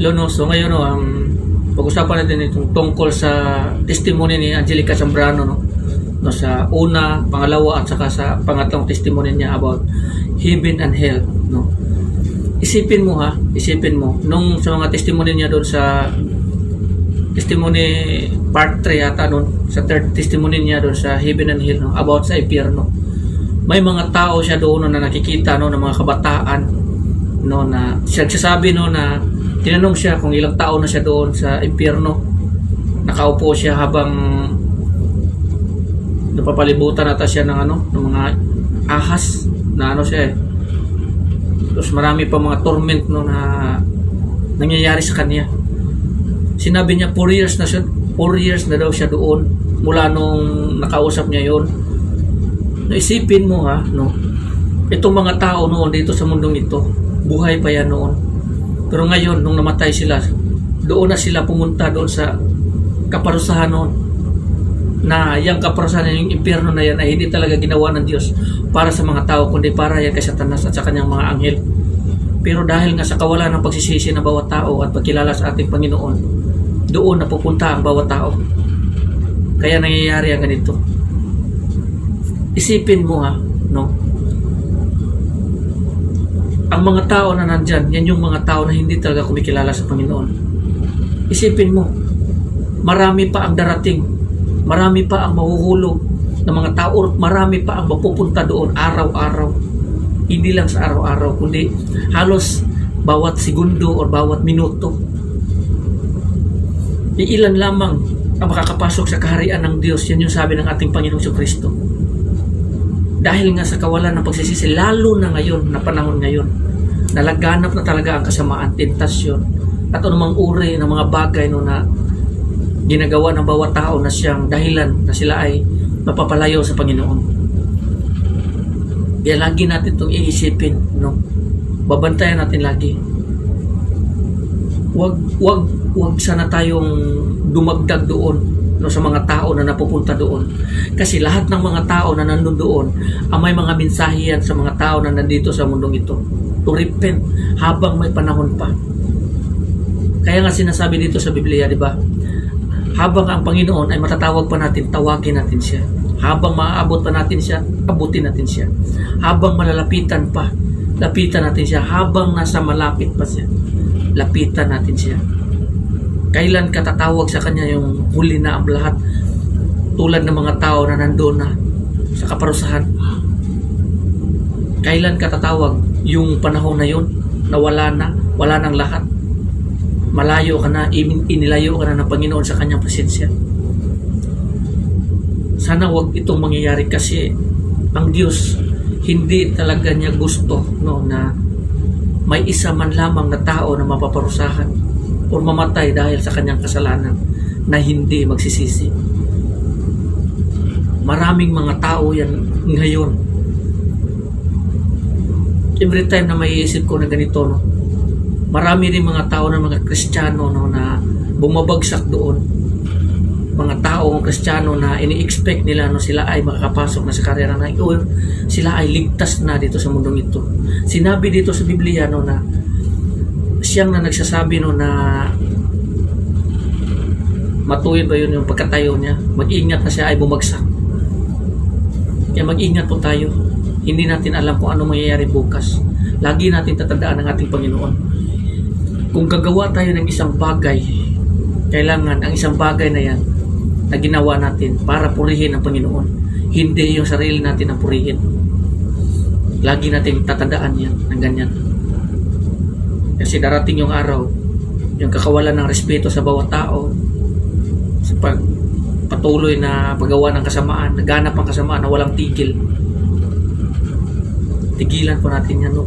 Lono, so ngayon no, um, pag-usapan natin itong tungkol sa testimony ni Angelica Zambrano no, no sa una, pangalawa at saka sa pangatlong testimony niya about heaven and hell no. Isipin mo ha, isipin mo nung sa mga testimony niya doon sa testimony part 3 yata noon sa third testimony niya doon sa heaven and hell no, about sa impyerno. May mga tao siya doon no, na nakikita no ng mga kabataan no na siya nagsasabi no na tinanong siya kung ilang taon na siya doon sa impyerno. Nakaupo siya habang napapalibutan ata siya ng ano, ng mga ahas na ano siya eh. Tapos marami pa mga torment no na nangyayari sa kanya. Sinabi niya 4 years na siya, 4 years na daw siya doon mula nung nakausap niya yon. Naisipin mo ha, no. Itong mga tao noon dito sa mundong ito, buhay pa yan noon. Pero ngayon, nung namatay sila, doon na sila pumunta doon sa kaparusahan noon. Na yung kaparusahan, yung impyerno na yan ay hindi talaga ginawa ng Diyos para sa mga tao, kundi para yan kay Satanas at sa kanyang mga anghel. Pero dahil nga sa kawalan ng pagsisisi ng bawat tao at pagkilala sa ating Panginoon, doon na pupunta ang bawat tao. Kaya nangyayari ang ganito. Isipin mo ha, no? Ang mga tao na nandyan, yan yung mga tao na hindi talaga kumikilala sa Panginoon. Isipin mo, marami pa ang darating, marami pa ang mahuhulog ng mga tao, marami pa ang mapupunta doon araw-araw. Hindi lang sa araw-araw, kundi halos bawat segundo or bawat minuto. Iilan lamang ang makakapasok sa kaharian ng Diyos. Yan yung sabi ng ating Panginoong Kristo. Dahil nga sa kawalan ng pagsisisi, lalo na ngayon, na panahon ngayon, nalaganap na talaga ang kasamaan, tentasyon, at anumang uri ng mga bagay no, na ginagawa ng bawat tao na siyang dahilan na sila ay mapapalayo sa Panginoon. Kaya lagi natin itong iisipin, no? Babantayan natin lagi. Wag, wag, wag sana tayong dumagdag doon no, sa mga tao na napupunta doon. Kasi lahat ng mga tao na nandun doon, ang may mga mensahe yan sa mga tao na nandito sa mundong ito. To repent habang may panahon pa. Kaya nga sinasabi dito sa Biblia, di ba? Habang ang Panginoon ay matatawag pa natin, tawagin natin siya. Habang maaabot pa natin siya, abutin natin siya. Habang malalapitan pa, lapitan natin siya. Habang nasa malapit pa siya, lapitan natin siya. Kailan katatawag sa kanya yung huli na ang lahat tulad ng mga tao na nandoon na sa kaparusahan. Kailan katatawag yung panahon na yun na wala na, wala nang lahat. Malayo ka na, in- inilayo ka na ng Panginoon sa kanyang presensya. Sana wag itong mangyayari kasi ang Diyos hindi talaga niya gusto no na may isa man lamang na tao na mapaparusahan o mamatay dahil sa kanyang kasalanan na hindi magsisisi. Maraming mga tao yan ngayon. Every time na may isip ko na ganito, no, marami rin mga tao na mga kristyano no, na bumabagsak doon. Mga tao ng kristyano na ini-expect nila no, sila ay makakapasok na sa karera na o sila ay ligtas na dito sa mundong ito. Sinabi dito sa Biblia no, na siyang na nagsasabi no na matuwid ba yun yung pagkatayo niya? Mag-ingat na siya ay bumagsak. Kaya mag-ingat po tayo. Hindi natin alam kung ano mangyayari bukas. Lagi natin tatandaan ang ating Panginoon. Kung gagawa tayo ng isang bagay kailangan ang isang bagay na yan na ginawa natin para purihin ang Panginoon. Hindi yung sarili natin ang purihin. Lagi natin tatandaan yan ng ganyan kasi darating yung araw, yung kakawalan ng respeto sa bawat tao, sa pag patuloy na paggawa ng kasamaan, naganap ang kasamaan na walang tigil. Tigilan po natin yan. No?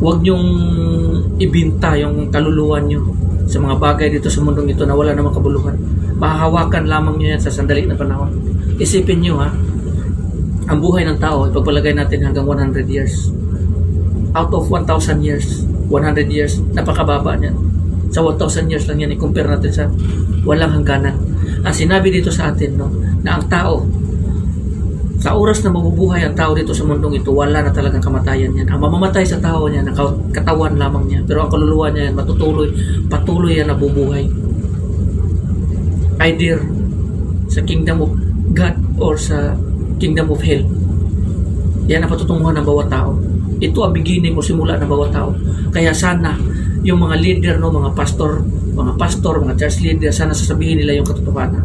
Huwag niyong ibinta yung kaluluwan niyo sa mga bagay dito sa mundong ito na wala namang kabuluhan. Mahahawakan lamang niyo yan sa sandali na panahon. Isipin niyo ha, ang buhay ng tao, ipagpalagay natin hanggang 100 years. Out of 1,000 years, 100 years, napakababa niyan. Sa 1,000 years lang yan, i-compare natin sa walang hangganan. Ang sinabi dito sa atin, no, na ang tao Sa oras na mabubuhay ang tao dito sa mundong ito, wala na talagang kamatayan yan. Ang mamamatay sa tao niya, katawan lamang niya. Pero ang kaluluwa niya yan, matutuloy, patuloy yan nabubuhay. Either sa kingdom of God or sa kingdom of hell. Yan ang patutunguhan ng bawat tao. Ito ang beginning o simula ng bawat tao. Kaya sana yung mga leader, no, mga pastor, mga pastor, mga church leader, sana sasabihin nila yung katotohanan.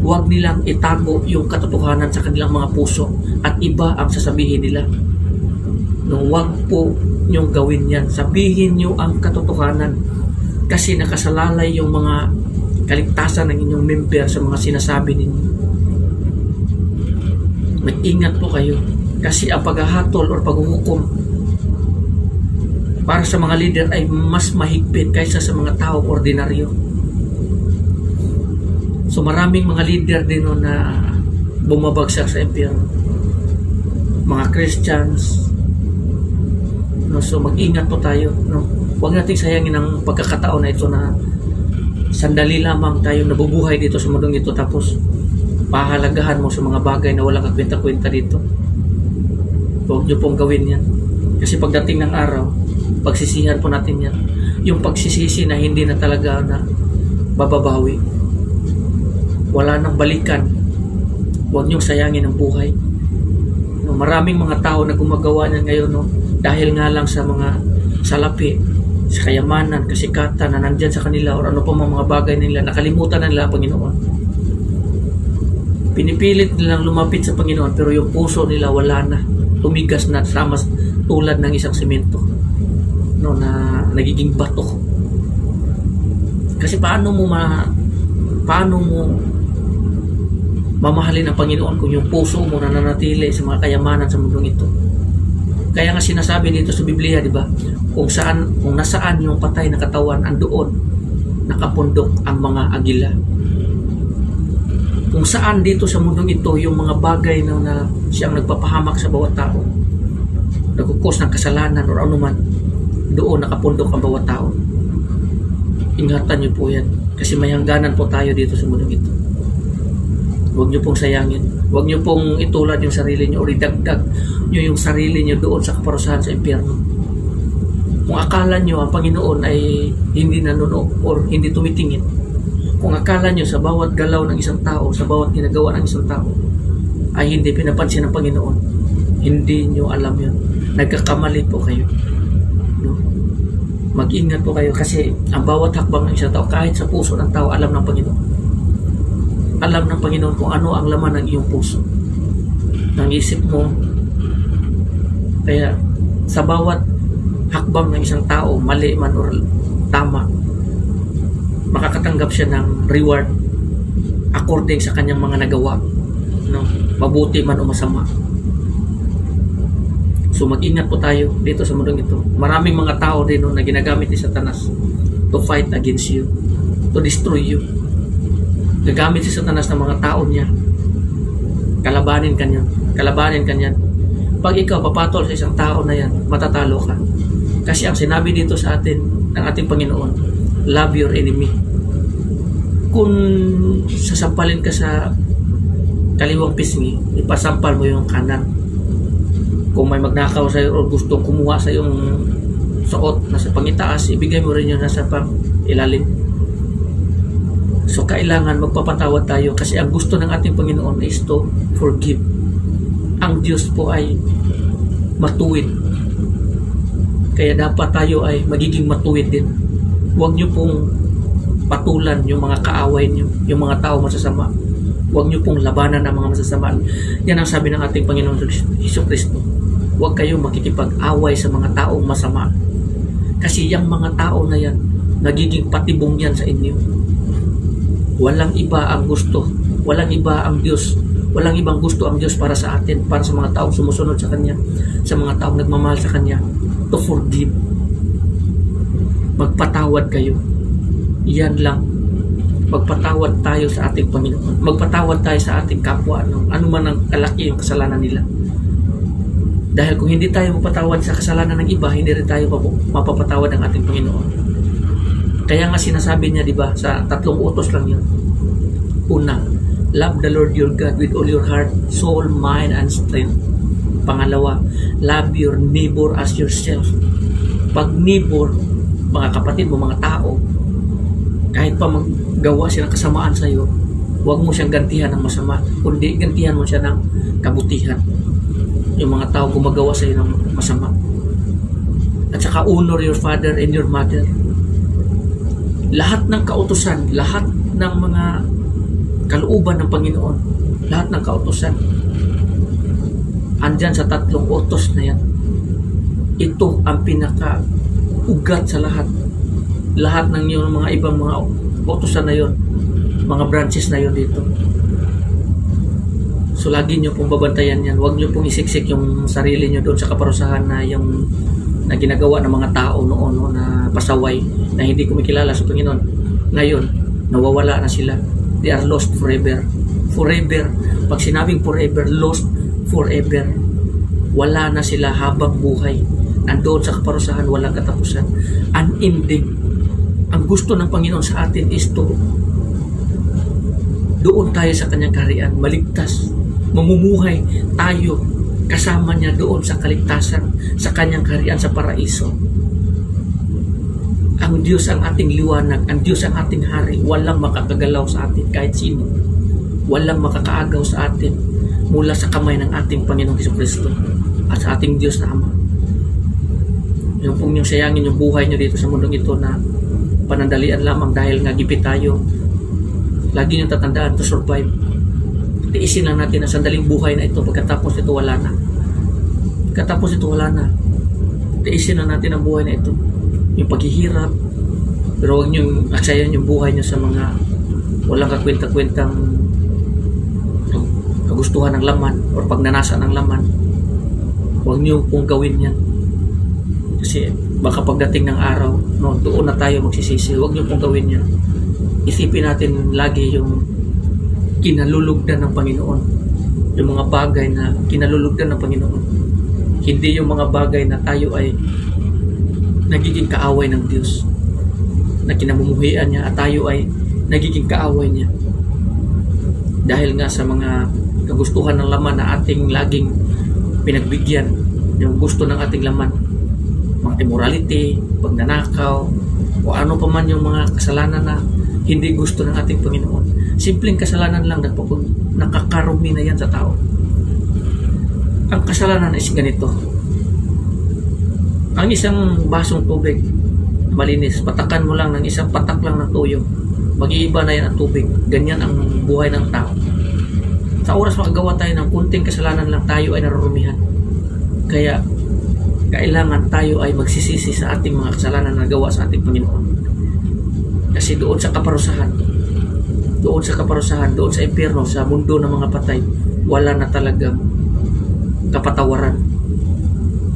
Huwag nilang itago yung katotohanan sa kanilang mga puso at iba ang sasabihin nila. No, huwag po niyong gawin yan. Sabihin niyo ang katotohanan kasi nakasalalay yung mga kaligtasan ng inyong member sa mga sinasabi ninyo. Mag-ingat po kayo kasi ang paghahatol or paghuhukom para sa mga leader ay mas mahigpit kaysa sa mga taong ordinaryo. So maraming mga leader din no, na bumabagsak sa impyerno. Mga Christians. No, so mag-ingat po tayo. No? Huwag nating sayangin ang pagkakataon na ito na sandali lamang tayo nabubuhay dito sa mundong ito tapos pahalagahan mo sa mga bagay na walang kakwenta-kwenta dito. Huwag niyo pong gawin yan. Kasi pagdating ng araw, pagsisihan po natin yan. Yung pagsisisi na hindi na talaga na bababawi. Wala nang balikan. Huwag niyong sayangin ang buhay. No, maraming mga tao na gumagawa niyan ngayon no, dahil nga lang sa mga salapi, sa kayamanan, kasikatan na nandyan sa kanila or ano pa mga bagay nila, nakalimutan na nila ang Panginoon. Pinipilit nilang lumapit sa Panginoon pero yung puso nila wala na. Tumigas na sama tulad ng isang simento no, na nagiging bato. Kasi paano mo ma paano mo mamahalin ang Panginoon kung yung puso mo nananatili sa mga kayamanan sa mundong ito. Kaya nga sinasabi dito sa Biblia, di ba? Kung saan, kung nasaan yung patay na katawan, andoon nakapundok ang mga agila. Kung saan dito sa mundong ito yung mga bagay na, na siyang nagpapahamak sa bawat tao, nagkukos ng kasalanan o anuman, doon nakapundok ang bawat tao. Ingatan niyo po yan. Kasi may hangganan po tayo dito sa mundong ito. Huwag niyo pong sayangin. Huwag niyo pong itulad yung sarili niyo o idagdag niyo yung sarili niyo doon sa kaparusahan sa impyerno. Kung akala niyo ang Panginoon ay hindi nanuno or hindi tumitingin, kung akala niyo sa bawat galaw ng isang tao, sa bawat ginagawa ng isang tao, ay hindi pinapansin ng Panginoon, hindi niyo alam yun. Nagkakamali po kayo. No? Mag-ingat po kayo kasi ang bawat hakbang ng isang tao, kahit sa puso ng tao, alam ng Panginoon alam ng Panginoon kung ano ang laman ng iyong puso ng isip mo kaya sa bawat hakbang ng isang tao mali man or tama makakatanggap siya ng reward according sa kanyang mga nagawa no? mabuti man o masama so mag-ingat po tayo dito sa mundong ito maraming mga tao din no, na ginagamit ni Satanas to fight against you to destroy you gagamit si Satanas ng mga tao niya. Kalabanin kanyan. Kalabanin kanyan. Pag ikaw papatol sa isang tao na yan, matatalo ka. Kasi ang sinabi dito sa atin ng ating Panginoon, love your enemy. Kung sasampalin ka sa kaliwang pisngi, ipasampal mo yung kanan. Kung may magnakaw sa iyo o gustong kumuha sa yung suot na sa pangitaas, ibigay mo rin yun nasa pang ilalim. So kailangan magpapatawad tayo kasi ang gusto ng ating Panginoon is to forgive. Ang Diyos po ay matuwid. Kaya dapat tayo ay magiging matuwid din. Huwag niyo pong patulan yung mga kaaway niyo, yung mga tao masasama. Huwag niyo pong labanan ang mga masasama. Yan ang sabi ng ating Panginoon Hesus Kristo. Huwag kayong makikipag-away sa mga taong masama. Kasi yung mga tao na yan, nagiging patibong yan sa inyo walang iba ang gusto walang iba ang Diyos walang ibang gusto ang Diyos para sa atin para sa mga taong sumusunod sa Kanya sa mga taong nagmamahal sa Kanya to forgive magpatawad kayo yan lang magpatawad tayo sa ating Panginoon magpatawad tayo sa ating kapwa no? ano man ang kalaki yung kasalanan nila dahil kung hindi tayo mapatawad sa kasalanan ng iba hindi rin tayo mapapatawad ng ating Panginoon kaya nga sinasabi niya, di ba, sa tatlong utos lang yun. Una, Love the Lord your God with all your heart, soul, mind, and strength. Pangalawa, love your neighbor as yourself. Pag neighbor, mga kapatid mo, mga tao, kahit pa maggawa siya ng kasamaan sa iyo, huwag mo siyang gantihan ng masama, kundi gantihan mo siya ng kabutihan. Yung mga tao gumagawa sa iyo ng masama. At saka honor your father and your mother. Lahat ng kautusan, lahat ng mga kalooban ng Panginoon, lahat ng kautusan, andyan sa tatlong utos na yan. Ito ang pinaka ugat sa lahat. Lahat ng yung mga ibang mga utosan na yon, mga branches na yon dito. So lagi nyo pong babantayan yan. Huwag nyo pong isiksik yung sarili nyo doon sa kaparusahan na yung na ginagawa ng mga tao noon no, na pasaway na hindi kumikilala sa Panginoon. Ngayon, nawawala na sila. They are lost forever. Forever. Pag sinabing forever, lost forever. Wala na sila habang buhay. Nandoon sa kaparusahan, walang katapusan. Unending. Ang gusto ng Panginoon sa atin is to doon tayo sa kanyang kaharian, maligtas, mamumuhay tayo kasama niya doon sa kaligtasan, sa kanyang kaharian sa paraiso. Ang Diyos ang ating liwanag, ang Diyos ang ating hari, walang makakagalaw sa atin kahit sino. Walang makakaagaw sa atin mula sa kamay ng ating Panginoong Kristo at sa ating Diyos na Ama. Yung kung yung sayangin yung buhay nyo dito sa mundong ito na panandalian lamang dahil nga gipit tayo lagi niyong tatandaan to survive. Tiisin lang natin ang sandaling buhay na ito pagkatapos ito wala na. Pagkatapos ito wala na. Tiisin lang natin ang buhay na ito. Yung paghihirap. Pero huwag niyong aksayan yung buhay niyo sa mga walang kakwenta-kwentang kagustuhan ng laman or pagnanasa ng laman. Huwag niyo pong gawin yan. Kasi baka pagdating ng araw, no, doon na tayo magsisisi. Huwag niyo pong gawin yan isipin natin lagi yung kinalulugdan ng Panginoon. Yung mga bagay na kinalulugdan ng Panginoon. Hindi yung mga bagay na tayo ay nagiging kaaway ng Diyos. Na kinamumuhian niya at tayo ay nagiging kaaway niya. Dahil nga sa mga kagustuhan ng laman na ating laging pinagbigyan. Yung gusto ng ating laman. Immorality, pagnanakaw, o ano pa man yung mga kasalanan na hindi gusto ng ating Panginoon. Simpleng kasalanan lang nagpapag nakakarumi na yan sa tao. Ang kasalanan is ganito. Ang isang basong tubig malinis, patakan mo lang ng isang patak lang ng tuyo. Mag-iiba na yan ang tubig. Ganyan ang buhay ng tao. Sa oras makagawa tayo ng kunting kasalanan lang tayo ay narurumihan. Kaya kailangan tayo ay magsisisi sa ating mga kasalanan na gawa sa ating Panginoon. Kasi doon sa kaparusahan, doon sa kaparusahan, doon sa impyerno, sa mundo ng mga patay, wala na talagang kapatawaran.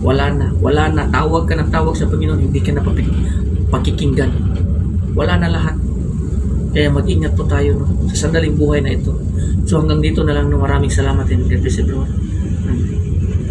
Wala na. Wala na. Tawag ka ng tawag sa Panginoon, hindi ka na pakikinggan. Wala na lahat. Kaya mag-ingat po tayo no, sa sandaling buhay na ito. So hanggang dito na lang no, maraming salamat and God bless everyone.